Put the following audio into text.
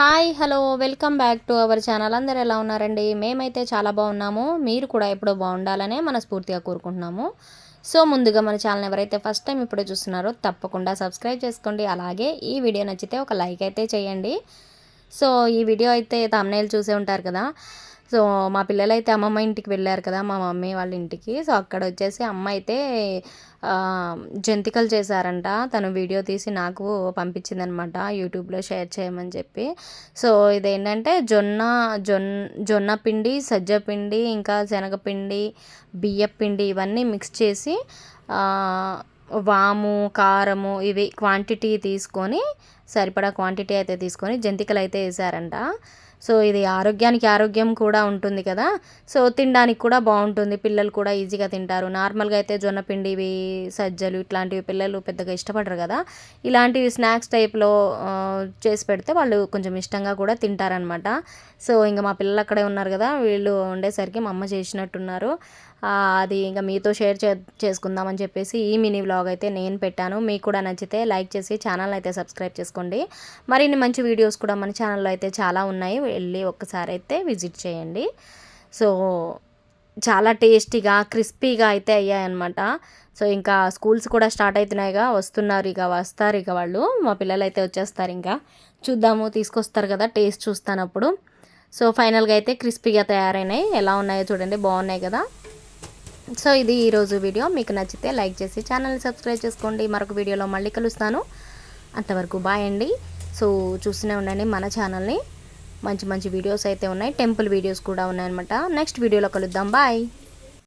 Hi hello welcome back to our channel. అందరు ఎలా ఉన్నారండి? మేమైతే చాలా బాగున్నాము. మీరు కూడా ఎప్పుడో బాగుండాలనే మనస్ఫూర్తిగా కోరుకుంటున్నాము. సో ముందుగా మన ఛానల్ ఎవరైతే ఫస్ట్ టైం ఇప్పుడే చూస్తున్నారో తప్పకుండా సబ్స్క్రైబ్ చేసుకోండి. అలాగే ఈ వీడియో నచ్చితే ఒక లైక్ అయితే చేయండి. సో ఈ వీడియో అయితే తమ్నేలు చూసే ఉంటారు కదా. సో మా పిల్లలైతే అమ్మమ్మ ఇంటికి వెళ్ళారు కదా మా మమ్మీ వాళ్ళ ఇంటికి. సో అక్కడ వచ్చేసి అమ్మ అయితే జంతికలు చేశారంట. తను వీడియో తీసి నాకు పంపించిందనమాట యూట్యూబ్లో షేర్ చేయమని చెప్పి. సో ఇదేంటంటే జొన్న జొన్ జొన్న పిండి సజ్జ పిండి ఇంకా శనగపిండి బియ్య పిండి ఇవన్నీ మిక్స్ చేసి వాము కారము ఇవి క్వాంటిటీ తీసుకొని సరిపడా క్వాంటిటీ అయితే తీసుకొని జంతికలు అయితే వేసారంట సో ఇది ఆరోగ్యానికి ఆరోగ్యం కూడా ఉంటుంది కదా. సో తినడానికి కూడా బాగుంటుంది. పిల్లలు కూడా ఈజీగా తింటారు. నార్మల్గా అయితే జొన్న పిండివి సజ్జలు ఇట్లాంటివి పిల్లలు పెద్దగా ఇష్టపడరు కదా. ఇలాంటివి స్నాక్స్ టైప్లో చేసి పెడితే వాళ్ళు కొంచెం ఇష్టంగా కూడా తింటారనమాట. సో ఇంకా మా పిల్లలు అక్కడే ఉన్నారు కదా. వీళ్ళు ఉండేసరికి మా అమ్మ చేసినట్టున్నారు. అది ఇంకా మీతో షేర్ చే చేసుకుందామని చెప్పేసి ఈ మినీ వ్లాగ్ అయితే నేను పెట్టాను. మీకు కూడా నచ్చితే లైక్ చేసి ఛానల్ అయితే సబ్స్క్రైబ్ చేసుకోండి. మరిన్ని మంచి వీడియోస్ కూడా మన ఛానల్లో అయితే చాలా ఉన్నాయి. వెళ్ళి ఒక్కసారి అయితే విజిట్ చేయండి. సో చాలా టేస్టీగా క్రిస్పీగా అయితే అయ్యాయన్నమాట. సో ఇంకా స్కూల్స్ కూడా స్టార్ట్ అవుతున్నాయిగా వస్తున్నారు ఇక వస్తారు ఇక వాళ్ళు. మా పిల్లలు అయితే వచ్చేస్తారు ఇంకా. చూద్దాము తీసుకొస్తారు కదా టేస్ట్ చూస్తాను అప్పుడు సో ఫైనల్గా అయితే క్రిస్పీగా తయారైనాయి. ఎలా ఉన్నాయో చూడండి బాగున్నాయి కదా. సో ఇది ఈరోజు వీడియో. మీకు నచ్చితే లైక్ చేసి ఛానల్ని సబ్స్క్రైబ్ చేసుకోండి. మరొక వీడియోలో మళ్ళీ కలుస్తాను. అంతవరకు బాయ్ అండి. సో చూస్తూనే ఉండండి మన ఛానల్ని మంచి మంచి వీడియోస్ అయితే ఉన్నాయి. టెంపుల్ వీడియోస్ కూడా ఉన్నాయన్నమాట. నెక్స్ట్ వీడియోలో కలుద్దాం. బాయ్